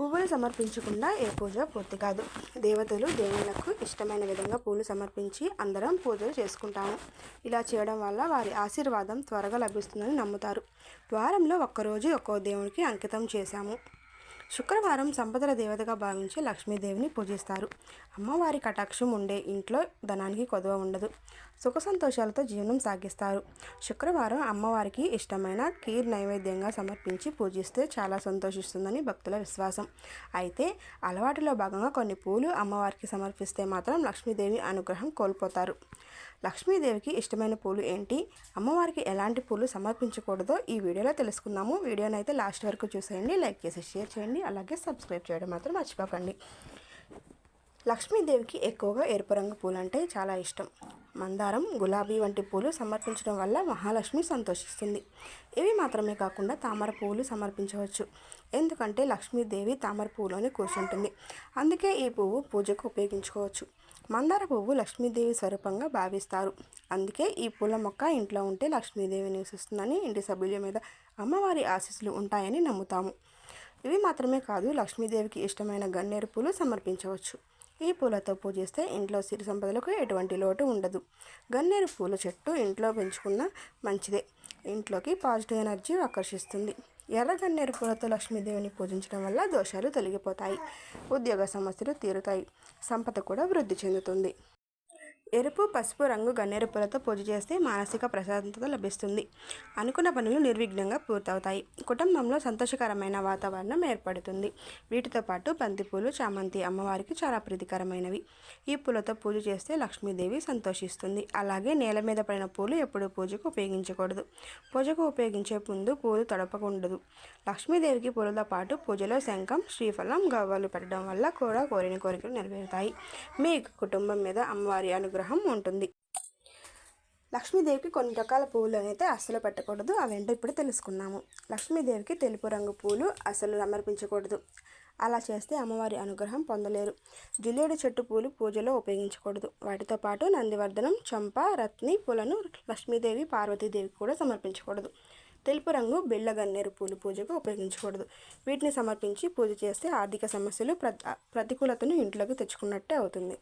పువ్వులు సమర్పించకుండా ఏ పూజ పూర్తి కాదు. దేవతలు దేవుళ్ళకు ఇష్టమైన విధంగా పూలు సమర్పించి అందరం పూజలు చేసుకుంటాము. ఇలా చేయడం వల్ల వారి ఆశీర్వాదం త్వరగా లభిస్తుందని నమ్ముతారు. వారంలో ఒక్కరోజు ఒక్కో దేవునికి అంకితం చేశాము. శుక్రవారం సంపదల దేవతగా భావించి లక్ష్మీదేవిని పూజిస్తారు. అమ్మవారి కటాక్షం ఉండే ఇంట్లో ధనానికి కొదవ ఉండదు. సుఖ సంతోషాలతో జీవనం సాగిస్తారు. శుక్రవారం అమ్మవారికి ఇష్టమైన కీర్ నైవేద్యంగా సమర్పించి పూజిస్తే చాలా సంతోషిస్తుందని భక్తుల విశ్వాసం. అయితే అలవాటులో భాగంగా కొన్ని పూలు అమ్మవారికి సమర్పిస్తే మాత్రం లక్ష్మీదేవి అనుగ్రహం కోల్పోతారు. లక్ష్మీదేవికి ఇష్టమైన పూలు ఏంటి? అమ్మవారికి ఎలాంటి పూలు సమర్పించకూడదో ఈ వీడియోలో తెలుసుకుందాము. వీడియోని అయితే లాస్ట్ వరకు చూసేయండి లైక్ చేసి షేర్ చేయండి అలాగే సబ్స్క్రైబ్ చేయడం మాత్రం మర్చిపోకండి. లక్ష్మీదేవికి ఎక్కువగా ఎరుపు రంగు పూలు అంటే చాలా ఇష్టం. మందారం గులాబీ వంటి పూలు సమర్పించడం వల్ల మహాలక్ష్మి సంతోషిస్తుంది. ఇవి మాత్రమే కాకుండా తామర పువ్వులు సమర్పించవచ్చు. ఎందుకంటే లక్ష్మీదేవి తామర పువ్వులోనే కూర్చుంటుంది. అందుకే ఈ పువ్వు పూజకు ఉపయోగించుకోవచ్చు. మందార పువ్వు లక్ష్మీదేవి స్వరూపంగా భావిస్తారు. అందుకే ఈ పూల మొక్క ఇంట్లో ఉంటే లక్ష్మీదేవి నివసిస్తుందని ఇంటి సభ్యుల మీద అమ్మవారి ఆశీస్సులు ఉంటాయని నమ్ముతాము. ఇవి మాత్రమే కాదు లక్ష్మీదేవికి ఇష్టమైన గన్నేరు పూలు సమర్పించవచ్చు. ఈ పూలతో పూజిస్తే ఇంట్లో సిరి సంపదలకు ఎటువంటి లోటు ఉండదు. గన్నేరు పూల చెట్టు ఇంట్లో పెంచుకున్న మంచిదే. ఇంట్లోకి పాజిటివ్ ఎనర్జీ ఆకర్షిస్తుంది. ఎర్ర గన్నేరు పూలతో లక్ష్మీదేవిని పూజించడం వల్ల దోషాలు తొలగిపోతాయి. ఉద్యోగ సమస్యలు తీరుతాయి. సంపద కూడా వృద్ధి చెందుతుంది. ఎరుపు పసుపు రంగు గన్నేరు పూలతో పూజ చేస్తే మానసిక ప్రశాంతత లభిస్తుంది. అనుకున్న పనులు నిర్విఘ్నంగా పూర్తవుతాయి. కుటుంబంలో సంతోషకరమైన వాతావరణం ఏర్పడుతుంది. వీటితో పాటు బంతిపూలు చామంతి అమ్మవారికి చాలా ప్రీతికరమైనవి. ఈ పూలతో పూజ చేస్తే లక్ష్మీదేవి సంతోషిస్తుంది. అలాగే నేల మీద పడిన పూలు ఎప్పుడూ పూజకు ఉపయోగించకూడదు. పూజకు ఉపయోగించే ముందు పూలు తడపకూడదు. లక్ష్మీదేవికి పూలతో పాటు పూజలో శంఖం శ్రీఫలం గవ్వలు పెట్టడం వల్ల కూడా కోరిన కోరికలు నెరవేరుతాయి. మీ కుటుంబం మీద అమ్మవారి అనుగ్రహం అనుగ్రహం ఉంటుంది. లక్ష్మీదేవికి కొన్ని రకాల పువ్వులు అయితే అస్సలు పెట్టకూడదు. అవేంటో ఇప్పుడు తెలుసుకున్నాము. లక్ష్మీదేవికి తెలుపు రంగు పూలు అసలు సమర్పించకూడదు. అలా చేస్తే అమ్మవారి అనుగ్రహం పొందలేరు. జిల్లేడు చెట్టు పూలు పూజలో ఉపయోగించకూడదు. వాటితో పాటు నందివర్ధనం చంప రత్ని పూలను లక్ష్మీదేవి పార్వతీదేవికి కూడా సమర్పించకూడదు. తెలుపు రంగు బిళ్ళ గన్నేరు పూలు పూజకు ఉపయోగించకూడదు. వీటిని సమర్పించి పూజ చేస్తే ఆర్థిక సమస్యలు ప్రతికూలతను ఇంట్లోకి తెచ్చుకున్నట్టే అవుతుంది.